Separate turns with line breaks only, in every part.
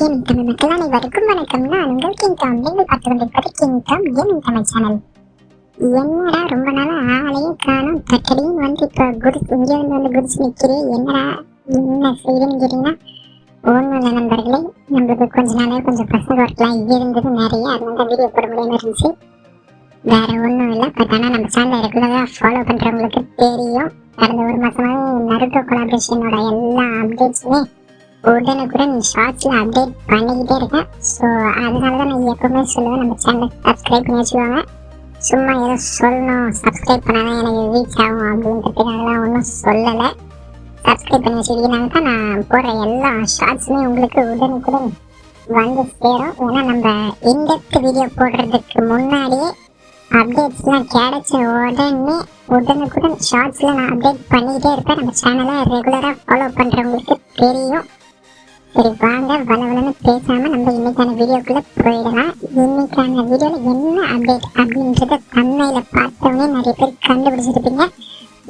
Game Tamil மக்கள் அனைவருக்கும் வணக்கம். உங்கள் கிங் நீங்கள் பார்த்து கொண்டிருப்பது கேமிங் தமிழ் சேனல் என்னடா ரொம்ப நாளா ஆளையும் காணும் தட்டடியும் வந்து இப்போ குடிச்சு இங்கே வந்து வந்து குடிச்சு நிற்கிறேன் என்னடா என்ன செய்யுதுன்னு கேட்டீங்கன்னா ஒன்றும் இல்லை நண்பர்களே. நம்மளுக்கு கொஞ்ச நாளே கொஞ்சம் பசங்க ஒர்க்லாம் இருந்தது நிறைய. அதனால வீடியோ போட இருந்துச்சு. வேற ஒன்றும் இல்லை. பட் ஆனால் நம்ம சேனலை ரெகுலராக ஃபாலோ பண்ணுறவங்களுக்கு தெரியும். கடந்த ஒரு மாசமாவே நருட்டோ கொலாபரேஷனோட எல்லா அப்டேட்ஸுமே உடனுக்குடன் ஷார்ட்ஸில் அப்டேட் பண்ணிக்கிட்டே இருக்கேன். ஸோ அதனால தான் நான் எப்பவுமே சொல்லுவேன் நம்ம சேனல் சப்ஸ்கிரைப் பண்ணி வச்சுக்கோங்க. சும்மா ஏதோ சொல்லணும் சப்ஸ்கிரைப் பண்ணாதான் எனக்கு ரீச் ஆகும் அப்படின்றதுக்காகலாம் ஒன்றும் சொல்லலை. சப்ஸ்கிரைப் பண்ணி வச்சுக்கிட்டீங்கன்னா தான் நான் போடுற எல்லா ஷார்ட்ஸுமே உங்களுக்கு உடனுக்குடன் வந்து சேரும். ஏன்னா நம்ம இன்டெப்த் வீடியோ போடுறதுக்கு முன்னாடியே அப்டேட்ஸ்லாம் கிடைச்ச உடனே உடனுக்குடன் ஷார்ட்ஸில் நான் அப்டேட் பண்ணிக்கிட்டே இருப்பேன். நம்ம சேனலை ரெகுலராக ஃபாலோ பண்ணுறவங்களுக்கு தெரியும். சரி வாங்க வளவலன்னு பேசாம நம்ம இன்னைக்கான வீடியோக்குள்ள போயிடலாம். இன்னைக்கான வீடியோல என்ன அப்டேட் அப்படின்றத தன்மையில பார்த்தவொடனே நிறைய பேர் கண்டுபிடிச்சிருப்பீங்க.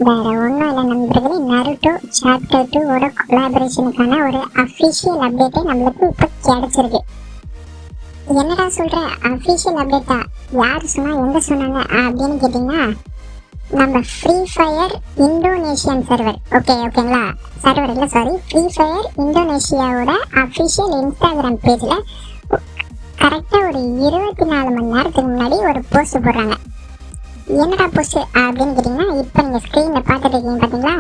வேற ஒன்றும் இல்லை நண்பர்களே நருட்டோ சாப்டர் டூவோட கொலாபரேஷனுக்கான ஒரு அஃபிஷியல் அப்டேட்டே நம்மளுக்கு இப்போ கிடைச்சிருக்கு. என்னடா சொல்கிற அஃபிஷியல் அப்டேட்டா யார் சொன்னால் எங்கே சொன்னாங்க? அப்படின்னு கேட்டிங்கன்னா நம்ம free fire Indonesian server okay ஓகேங்களா சர்வர் இல்லை சாரி ஃப்ரீ ஃபயர் இந்தோனேஷியாவோட அஃபிஷியல் இன்ஸ்டாகிராம் பேஜில் கரெக்டாக ஒரு இருபத்தி நாலு மணி நேரத்துக்கு முன்னாடி ஒரு போஸ்ட் போடுறாங்க. என்னடா போஸ்ட் அப்படின்னு கேட்டிங்கன்னா இப்போ நீங்கள் ஸ்க்ரீனில் பார்த்துட்டு இருக்கீங்க பார்த்தீங்களா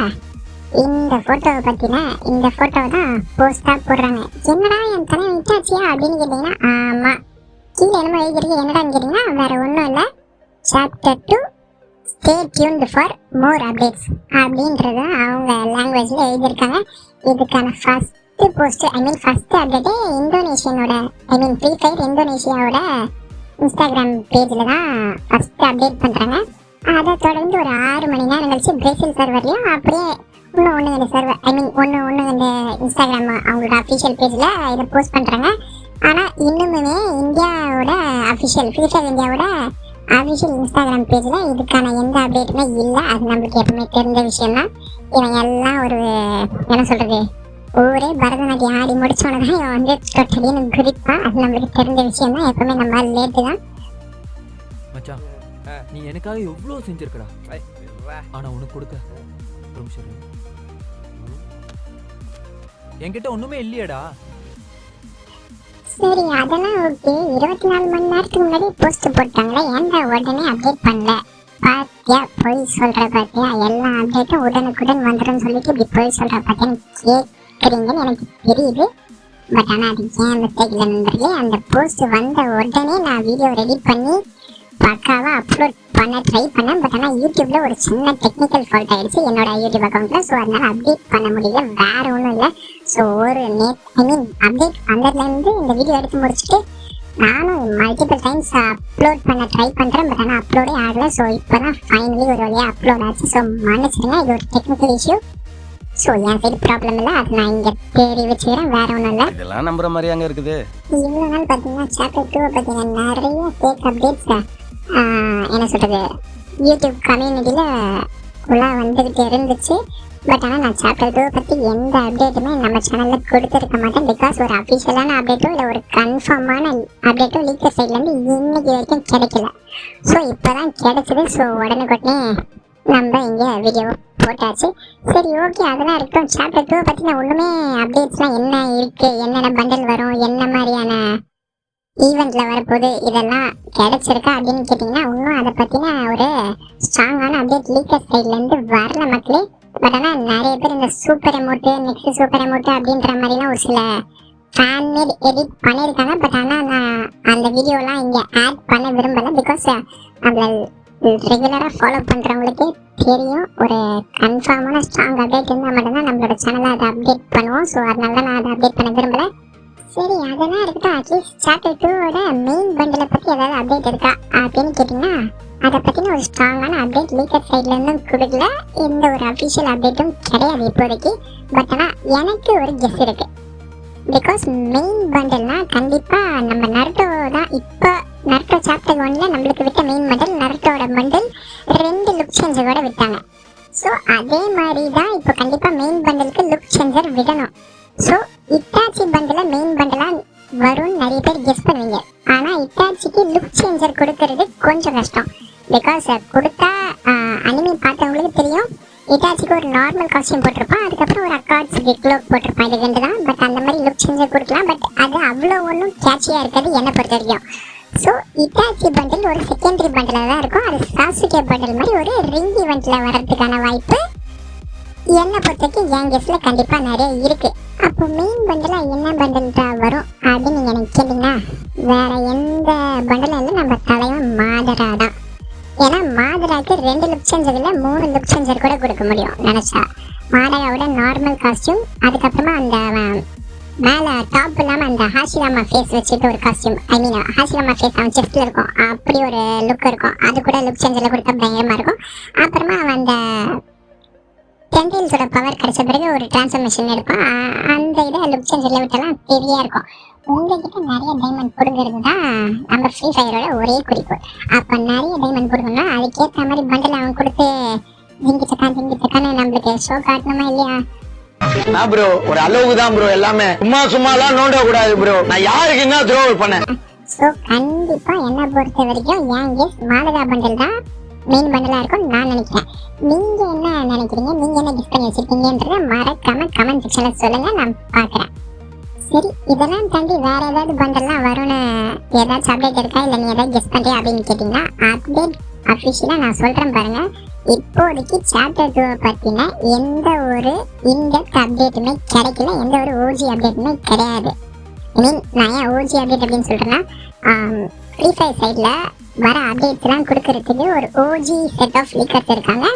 இந்த ஃபோட்டோவை பற்றின இந்த ஃபோட்டோவை தான் போஸ்ட்டாக போடுறாங்க. என்னடா என் தலை விட்டாச்சியா அப்படின்னு கேட்டிங்கன்னா ஆமாம் கீழே என்னமோ எழுதிருக்கு என்னடான்னு கேட்டிங்கன்னா வேறு ஒன்றும் இல்லை. Chapter two stay tuned for more updates அப்படின்றத அவங்க லாங்குவேஜில் எழுதியிருக்காங்க. இதுக்கான first post I mean first அப்டேட்டே இந்தோனேஷியனோட ஐ மீன் ஃப்ரீ ஃபயர் இந்தோனேஷியாவோட இன்ஸ்டாகிராம் பேஜில் தான் ஃபஸ்ட்டு அப்டேட் பண்ணுறாங்க அதை தொடர்ந்து ஒரு ஆறு மணி நேரம் கழிச்சு பிரேசில் சர்வர்லையும் அப்படியே இன்னும் ஒன்று இந்த சர்வர் ஐ மீன் ஒன்று ஒன்று இந்த இன்ஸ்டாகிராம் அவங்களோட அஃபிஷியல் பேஜில் இதை போஸ்ட் பண்ணுறாங்க ஆனால் இன்னுமுமே இந்தியாவோட அஃபிஷியல் ஃப்ரீ ஃபயர் இந்தியாவோட அஃபிஷியல் இன்ஸ்டாகிராம் பேஜில் இதுக்கான எந்த அப்டேட்டுமே இல்லை அது நம்மளுக்கு எப்பவுமே தெரிஞ்ச விஷயம் தான் இவன் எல்லாம் ஒரு என்ன சொல்கிறது ஊரே பரதநாட்டியம் ஆடி முடிச்சோன்னு தான் இவன் வந்து தொட்டடின்னு குதிப்பான் அது நம்மளுக்கு தெரிஞ்ச விஷயம் தான் எப்பவுமே நம்ம லேட்டு தான்
மச்சான். நீ எனக்காக எவ்வளோ செஞ்சிருக்கடா
ஐ, வா.
ஆனா உனக்கு கொடுக்க ஒரு நிமிஷம். என்கிட்ட ஒண்ணுமே இல்லையேடா
சரி அதெல்லாம் ஓகே இருபத்தி நாலு மணி நேரத்துக்கு முன்னாடி போஸ்ட் போட்டாங்களே ஏன்டா உடனே அப்டேட் பண்ணல? பாத்தியா பொய் சொல்ற பாத்தியா? எல்லா அப்டேட்டும் உடனுக்குடன் வந்துடும் சொல்லிட்டு இப்படி பொய் சொல்ற பாத்தியான்னு கேட்குறீங்கன்னு எனக்கு தெரியுது. பட் ஆனால் அது ஏன் மிஸ்டேக் இல்லை நண்பர்களே அந்த போஸ்ட் வந்த உடனே நான் வீடியோ ரெடி பண்ணி பக்காவாக அப்லோட் பண்ண ட்ரை பண்ணேன். பட் ஆனால் யூடியூப்ல ஒரு சின்ன டெக்னிக்கல் ஃபால்ட் ஆயிடுச்சு. என்னோட யூடியூப் அக்கௌண்ட்ல ஸோ அதனால அப்டேட் பண்ண முடியல. வேற ஒன்றும் இல்லை. ஸோ ஒரு நேட் ஐ மீன் அப்டேட் வந்ததுலேருந்து இந்த வீடியோ எடுத்து முடிச்சுட்டு நானும் மல்டிபிள் டைம்ஸ் அப்லோட் பண்ண ட்ரை பண்ணுறேன் பட் ஆனால் அப்லோடே ஆகல. ஸோ இப்போ தான் ஃபைனலி ஒரு வழியாக அப்லோட் ஆச்சு. ஸோ மன்னிச்சிடுங்க. இது ஒரு டெக்னிக்கல் இஷ்யூ ஸோ என் சைடு ப்ராப்ளம் இல்லை. அது நான் இங்கே தேடி வச்சுக்கிறேன். வேற ஒன்றும் இல்லை.
இதெல்லாம் நம்புற மாதிரி அங்க இருக்குது.
இவ்வளோ நாள் பார்த்தீங்கன்னா சாப்டர் டூவை பார்த்தீங்கன்னா நிறைய ஃபேக் அப்டேட்ஸ் என்ன சொல்கிறது யூடியூப் கம்யூனிட்டியில் உள்ள வந்துக்கிட்டு இருந்துச்சு. பட் ஆனால் நான் சாப்டர் டூ பற்றி எந்த அப்டேட்டுமே நம்ம சேனலில் கொடுத்துருக்க மாட்டேன். பிகாஸ் ஒரு அஃபிஷியலான அப்டேட்டோ இல்லை ஒரு கன்ஃபார்மான அப்டேட்டோ லீக்கர் சைட்லேருந்து இன்னைக்கு வரைக்கும் கிடைக்கல. ஸோ இப்போ தான் கிடைச்சது. ஸோ உடனுக்குடனே நம்ம இங்கே வீடியோ போட்டாச்சு. சரி ஓகே அதெல்லாம் இருக்கும். சாப்டர் டூ பற்றி நான் ஒன்றுமே அப்டேட்ஸ்லாம் என்ன இருக்குது என்னென்ன பண்டல் வரும்? என்ன மாதிரியான ஈவெண்ட்ல வரப்போகுது இதெல்லாம் கிடைச்சிருக்கா அப்படின்னு கேட்டிங்கன்னா இன்னும் அதை பற்றின ஒரு ஸ்ட்ராங்கான அப்டேட் லீக்கர் சைட்லேருந்து வரல மக்களே. பட் ஆனால் நிறைய பேர் இந்த super emote next super emote அப்படின்ற மாதிரிலாம் ஒரு சில ஃபேன் மேட் எடிட் பண்ணியிருக்காங்க. பட் ஆனால் நான் அந்த வீடியோலாம் இங்கே ஆட் பண்ண விரும்பலை பிகாஸ் நம்மளை ரெகுலராக ஃபாலோ பண்ணுறவங்களுக்கே தெரியும். ஒரு கன்ஃபார்மான ஸ்ட்ராங் அப்டேட் இருந்தால் மட்டும்தான் நம்மளோட சேனலை அதை அப்டேட் பண்ணுவோம். ஸோ அதனால தான் நான் அதை அப்டேட் பண்ண விரும்பலை. சரி அதெல்லாம் இருக்கட்டும் அட்லீஸ்ட் சாப்டர் டூவோட மெயின் பண்டிலை பற்றி ஏதாவது அப்டேட் இருக்கா அப்படின்னு கேட்டிங்கன்னா அதை பற்றின ஒரு ஸ்ட்ராங்கான அப்டேட் லீக்கர் சைட்லேருந்தும் கொடுக்கல. எந்த ஒரு அஃபிஷியல் அப்டேட்டும் கிடையாது இப்போதைக்கு. பட் ஆனால் எனக்கு ஒரு கெஸ் இருக்கு. பிகாஸ் மெயின் பண்டில்னா கண்டிப்பாக நம்ம நருட்டோ தான். இப்போ நருட்டோ சாப்டர் ஒன்ல நம்மளுக்கு விட்ட மெயின் பண்டில் நருட்டோட பண்டில் ரெண்டு லுக் சேஞ்சரோட விட்டாங்க. ஸோ அதே மாதிரி தான் இப்போ கண்டிப்பாக மெயின் பண்டலுக்கு லுக் சேஞ்சர் விடணும். ஸோ இட்டாச்சி பண்டில் மெயின் பண்டலாக வரும்னு நிறைய பேர் கெஸ் பண்ணுவீங்க. ஆனால் இட்டாச்சிக்கு லுக் சேஞ்சர் கொடுக்கறது கொஞ்சம் கஷ்டம். பிகாஸ் கொடுத்தா அனிமி பார்த்தவங்களுக்கு தெரியும். இட்டாச்சிக்கு ஒரு நார்மல் காஸ்டியூம் போட்டிருப்பான். அதுக்கப்புறம் ஒரு அக்காட்சிக்கு க்ளோக் போட்டிருப்பான். இது ரெண்டு தான். பட் அந்த மாதிரி லுக் சேஞ்சர் கொடுக்கலாம். பட் அது அவ்வளோ ஒன்றும் கேட்சியாக இருக்காது என்னை பொறுத்த வரைக்கும் ஸோ இட்டாச்சி பண்டில் ஒரு செகண்டரி பண்டில் தான் இருக்கும். அது சாசுகே பண்டில் மாதிரி ஒரு ரிங் ஈவெண்ட்டில் வர்றதுக்கான வாய்ப்பு. என்னை பொறுத்தவரைக்கும் என் கெஸ்டில் கண்டிப்பாக நிறைய இருக்குது அப்போ மெயின் பண்டலாக என்ன பண்டல் தான் வரும் அப்படின்னு நீங்கள் எனக்கு கேட்டீங்கன்னா வேற எந்த பண்டலும் இல்லை நம்ம தலைவன் மாதரா தான். ஏன்னா மாதராக்கு ரெண்டு லுக் சேஞ்சர் இல்லை மூணு லுக் சேஞ்சர் கூட கொடுக்க முடியும் நினச்சா. மாதராவோட நார்மல் காஸ்டியூம் அதுக்கப்புறமா அந்த மேலே டாப் இல்லாமல் அந்த ஹாஷிராமா ஃபேஸ் வச்சுட்டு ஒரு costume I mean Hashirama face அவன் செஸ்ட்ல இருக்கும். அப்படி ஒரு லுக் இருக்கும். அது கூட லுக் சேஞ்சர்ல கொடுத்தா பயங்கரமாக இருக்கும். அப்புறமா அவன் அந்த டென்டைல்ஸோட பவர் கிடைச்ச பிறகு ஒரு டிரான்ஸ்ஃபர்மேஷன் எடுக்கும் அ- அந்த இதை லுக் சேஞ்சர்ல விட்டெல்லாம் பெரியா இருக்கும். உங்ககிட்ட நிறைய டைமண்ட் கொடுக்கறது தான் நம்ம ஃப்ரீ ஃபயரோட ஒரே குறிக்கோள். அப்ப நிறைய டைமண்ட் கொடுக்கணும்னா அதுக்கேற்ற மாதிரி பண்டல் அவன் கொடுத்து ஜிங்கி சக்கா ஜிங்கி சக்கான்னு நம்மளுக்கு ஷோ காட்டணுமா இல்லையா?
ப்ரோ ஒரு தான் ப்ரோ எல்லாமே. சும்மா நோண்ட கூடாது ப்ரோ நான் யாருக்கு என்ன துரோகம் பண்ணேன்?
ஸோ கண்டிப்பா என்ன பொறுத்த வரைக்கும் என் கெஸ் மாலகா பண்டல் தான் மெயின் பண்டலாக இருக்கும் நான் நினைக்கிறேன். நீங்கள் என்ன நினைக்கிறீங்க? நீங்கள் என்ன கிஃப்ட் பண்ணி வச்சுருக்கீங்கன்றத மறக்காம கமெண்ட் செக்ஷனில் சொல்லுங்கள் நான் பார்க்குறேன். சரி இதெல்லாம் தாண்டி வேறு ஏதாவது பண்டல்லாம் வரும்னு ஏதாச்சும் அப்டேட் இருக்கா? இல்லை நீ ஏதாவது கெஸ் பண்ணுறியா அப்படின்னு கேட்டீங்கன்னா அப்டேட் அஃபிஷியலாக நான் சொல்கிறேன் பாருங்கள் இப்போதைக்கு சாப்டர் டூ பத்தின எந்த ஒரு இன்டெப்த் அப்டேட்டுமே கிடைக்கல. எந்த ஒரு ஓஜி அப்டேட்டுமே கிடையாது. ஐ மீன் நான் ஏன் ஓஜி அப்டேட் அப்படின்னு சொல்கிறேன்னா ஃப்ரீ ஃபயர் சைடில் வர அப்டேட்ஸ்லாம் கொடுக்கறதுக்கு ஒரு ஓஜி செட் ஆஃப் லீக்கர்ஸ் இருக்காங்க.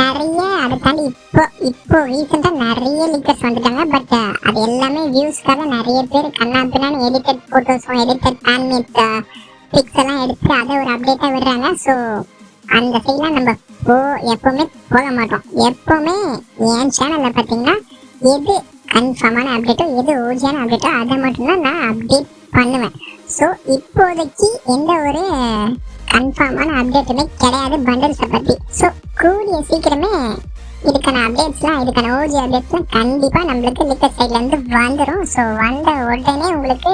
நிறைய அதை தாண்டி இப்போ இப்போ ரீசெண்டாக நிறைய லீக்கர்ஸ் வந்துட்டாங்க. பட் அது எல்லாமே வியூஸ்க்காக நிறைய பேர் கண்ணாப்பினான்னு எடிட்டட் ஃபோட்டோஸும் எடிட்டட் பேன்மேட் பிக்ஸ் எல்லாம் எடுத்து அதை ஒரு அப்டேட்டாக விடுறாங்க. ஸோ அந்த சைட்லாம் நம்ம போ எப்போவுமே போக மாட்டோம். எப்போவுமே என் சேனலில் பார்த்தீங்கன்னா எது கன்ஃபார்மான அப்டேட்டோ எது ஓஜியான அப்டேட்டோ அதை மட்டும்தான் நான் அப்டேட் பண்ணுவேன். ஸோ இப்போதைக்கு எந்த ஒரு கன்ஃபார்மான அப்டேட்டுமே கிடையாது பண்டல்ஸை பற்றி ஸோ கூடிய சீக்கிரமே இதுக்கான அப்டேட்ஸ்லாம் இதுக்கான ஓஜி அப்டேட்ஸ்லாம் கண்டிப்பாக நம்மளுக்கு லிக்கர் சைட்லேருந்து வந்துடும் ஸோ வந்த உடனே உங்களுக்கு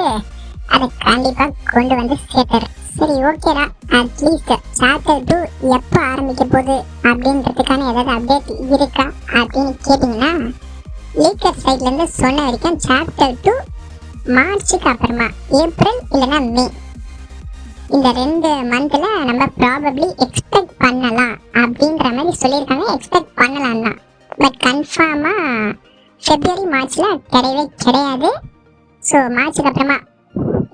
அதை கண்டிப்பாக கொண்டு வந்து சேர்த்துறேன். சரி ஓகேடா அட்லீஸ்ட் சாப்டர் டூ எப்போ ஆரம்பிக்க போகுது அப்படின்றதுக்கான ஏதாவது அப்டேட் இருக்கா அப்படின்னு கேட்டிங்கன்னா லீக்கர் சைட்லேருந்து சொன்ன வரைக்கும் சாப்டர் டூ மார்ச்சுக்கு அப்புறமா ஏப்ரல் இல்லைன்னா மே. இந்த ரெண்டு மந்தில் நம்ம ப்ராபப்ளி எக்ஸ்பெக்ட் பண்ணலாம் அப்படின்ற மாதிரி சொல்லியிருக்காங்க. எக்ஸ்பெக்ட் பண்ணலாம் தான். பட் கன்ஃபார்மாக ஃபெப்ரவரி மார்ச்ல கிடையவே கிடையாது. ஸோ மார்ச்சுக்கு அப்புறமா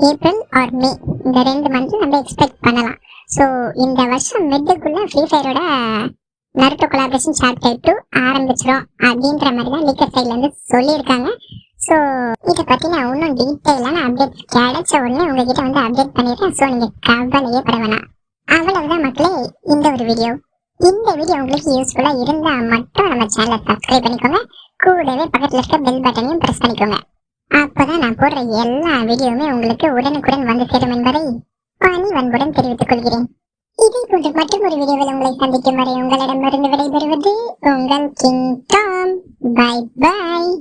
ஏப்ரல் ஆர் மே இந்த ரெண்டு மந்த்ல நம்ம எக்ஸ்பெக்ட் பண்ணலாம். ஸோ இந்த வருஷம் மிட்டுக்குள்ள ஃப்ரீ ஃபயரோட நருட்டோ கொலாபரேஷன் சாப்டர் டூ ஆரம்பிச்சிடும் அப்படின்ற மாதிரி தான் லீக்கர் சைட்லேருந்து சொல்லியிருக்காங்க. ஸோ இதை பற்றி நான் இன்னும் டீட்டெயிலான அப்டேட் கிடைச்ச உடனே உங்ககிட்ட வந்து அப்டேட் பண்ணிடுறேன். ஸோ நீங்கள் கவலையே பட வேணாம். அவ்வளவுதான் மக்களே இந்த ஒரு வீடியோ இந்த வீடியோ உங்களுக்கு யூஸ்ஃபுல்லாக இருந்தால் மட்டும் நம்ம சேனலை சப்ஸ்கிரைப் பண்ணிக்கோங்க. கூடவே பக்கத்தில் இருக்க பெல் பட்டனையும் ப்ரெஸ் பண்ணிக்கோங்க. அப்பதான் நான் போடுற எல்லா வீடியோவுமே உங்களுக்கு உடனுக்குடன் வந்து சேரும் என்பதை பணி வன்புடன் தெரிவித்துக் கொள்கிறேன். இதே போன்ற மற்றும் ஒரு வீடியோவில் உங்களை சந்திக்கும் வரை உங்களிடமிருந்து விடைபெறுவது உங்கள் கிங் டாம். Bye bye